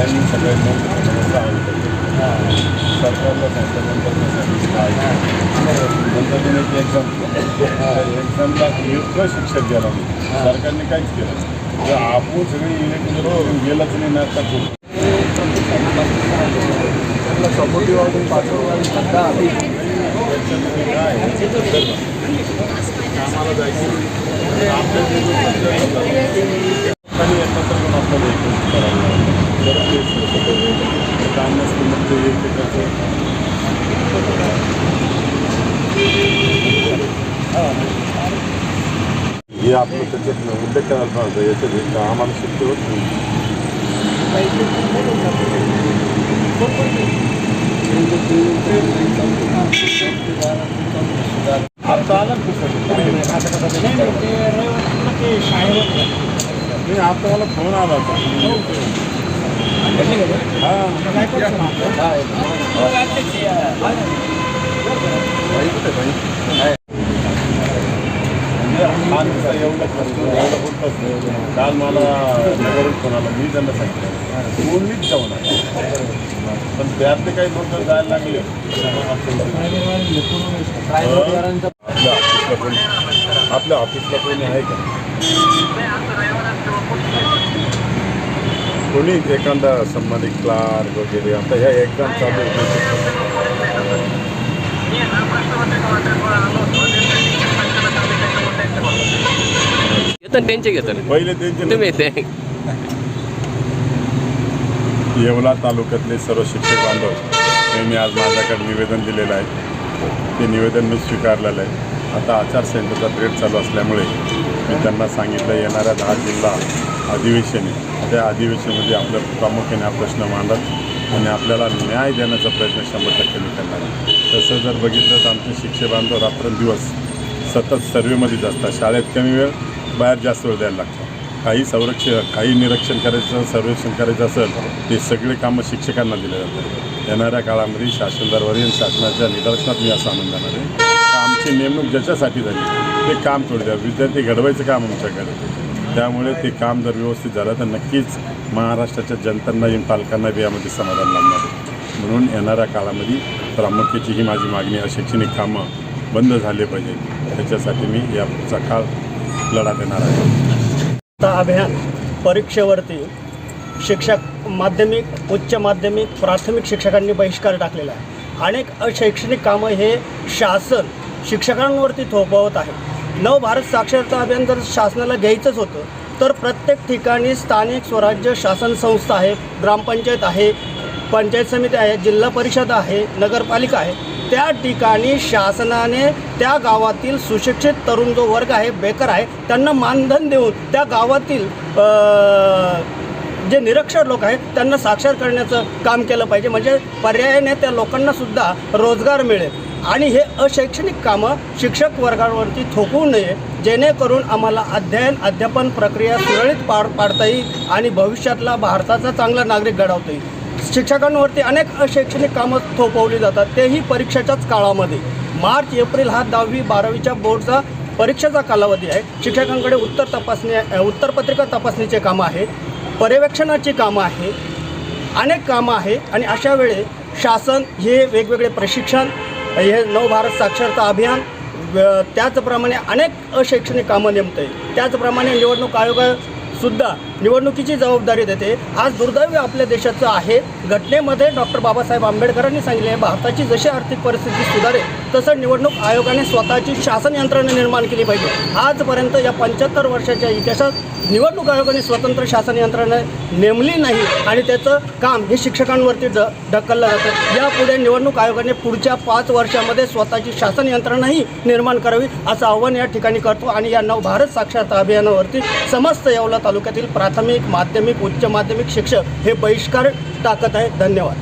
Timing सगळ्यांना सरकारला नंतर एक्झाम एक्झामला योग्य शिक्षक नाही सरकारने काहीच केलं जर आपण सगळी युनिट गेलंच नाही ना तर खूप सपोर्टिव्ह वाटून पाठवून काय? कामाला जायचं आपल्या जे लोकं आणि एकत्र पण आपल्याला एक गोष्ट करायला लागतं. बरं ते सोपं काम नसतं मग ते एकमेकाचं हे आपलं त्याच्यात उल्लेख करायला पाहिजे याच्यात हे का आम्हाला शक्य होत नाही. आता आला नाही आता मला फोन आला होता. हा नुसता एवढं खर्च एवढं होतच नाही काल मला नगरून फोन आला मी त्यांना सांगितलं. कोणीच जाऊन नका. पण त्यातले काही लोक जायला लागले. आपल्या ऑफिसला कोणी आपल्या ऑफिसला कोणी आहे का? कोणी? एखादा संबंधित क्लार्क वगैरे? आता ह्या एक्झाम चालू घेतात त्यांचे घेतात. पहिले त्यांचे तुम्ही येते येवला तालुक्यातले सर्व शिक्षक बांधव यांनी आज माझ्याकडे निवेदन दिलेलं आहे. ते निवेदन मी स्वीकारलेलं आहे. आता आचारसंहितेचा पिरियड चालू असल्यामुळे मी त्यांना सांगितलं येणाऱ्या दहा जिल्हा अधिवेशन आहे त्या अधिवेशनामध्ये आपलं प्रामुख्याने हा प्रश्न मांडत आणि आपल्याला न्याय देण्याचा प्रयत्न शंभर टक्के मी करणार आहे. तसं जर बघितलं तर आमचे शिक्षक बांधव रात्रंदिवस सतत सर्वेमध्येच असतात शाळेत कमी वेळ बाहेर जास्त वेळ द्यायला लागतो. काही संरक्षण काही निरीक्षण करायचं सर्वेक्षण करायचं असेल ते सगळे कामं शिक्षकांना दिले जातात. येणाऱ्या काळामध्ये शासन दरबारी आणि शासनाच्या निदर्शनात मी असं आनंद जाणार आहे. आमची नेमणूक ज्याच्यासाठी झाली ते काम थोडी द्या. विद्यार्थी घडवायचं काम आमच्याकडे. त्यामुळे ते काम जर व्यवस्थित झालं तर नक्कीच महाराष्ट्राच्या जनतांना आणि पालकांना बी यामध्ये समाधान लाभणार म्हणून येणाऱ्या काळामध्ये प्रामुख्याची ही माझी मागणी आहे शैक्षणिक कामं बंद झाले पाहिजे त्याच्यासाठी मी या पुढचा काळ लढा देणार आहे. आता अभियान परीक्षेवरती शिक्षक माध्यमिक उच्च माध्यमिक प्राथमिक शिक्षकांनी बहिष्कार टाकलेला आहे. अनेक अशैक्षणिक कामं हे शासन शिक्षकांवरती थोपवत आहे. नव भारत साक्षरता अभियान जर शासनाला घ्यायचंच होतं तर प्रत्येक ठिकाणी स्थानिक स्वराज्य शासन संस्था आहे ग्रामपंचायत आहे पंचायत समिती आहे जिल्हा परिषद आहे नगरपालिका आहे त्या ठिकाणी शासनाने त्या गावातील सुशिक्षित तरुण जो वर्ग आहे बेकर आहे त्यांना मानधन देऊन त्या गावातील जे निरक्षर लोक आहेत त्यांना साक्षर करण्याचं काम केलं पाहिजे. म्हणजे पर्यायाने त्या लोकांना सुद्धा रोजगार मिळेल. आणि हे अशैक्षणिक कामं शिक्षक वर्गावरती थोपवू नये जेणेकरून आम्हाला अध्ययन अध्यापन प्रक्रिया सुरळीत पार पाडता येईल आणि भविष्यातला भारताचा चांगला नागरिक घडवता येईल. शिक्षकांवरती अनेक अशैक्षणिक कामं थोपवली जातात. तेही परीक्षेच्याच काळामध्ये. मार्च एप्रिल हा दहावी बारावीच्या बोर्डचा परीक्षेचा कालावधी आहे. शिक्षकांकडे उत्तर तपासणी उत्तरपत्रिका तपासणीचे कामं आहे पर्यवेक्षणाची कामं आहे अनेक कामं आहे आणि अशा वेळे शासन हे वेगवेगळे प्रशिक्षण हे नवभारत साक्षरता अभियान त्याचप्रमाणे अनेक अशैक्षणिक कामं नेमतं आहे त्याचप्रमाणे निवडणूक सुद्धा निवडणुकीची जबाबदारी देते. आज दुर्दैव आपल्या देशाचं आहे. घटनेमध्ये डॉक्टर बाबासाहेब आंबेडकरांनी सांगितले भारताची जशी आर्थिक परिस्थिती सुधारेल तसं निवडणूक आयोगाने स्वतःची शासन यंत्रणा निर्माण केली पाहिजे. आजपर्यंत या पंच्याहत्तर वर्षाच्या इतिहासात निवडणूक आयोगाने स्वतंत्र शासन यंत्रणा नेमली नाही आणि त्याचं काम हे शिक्षकांवरती ढ ढकललं जातं. यापुढे निवडणूक आयोगाने पुढच्या पाच वर्षामध्ये स्वतःची शासन यंत्रणाही निर्माण करावी असं आव्हान या ठिकाणी करतो आणि या नव भारत साक्षरता अभियानावरती समस्त येवला तालुक्यातील प्राथमिक माध्यमिक उच्च माध्यमिक शिक्षक हे बहिष्कार टाकत आहेत. धन्यवाद.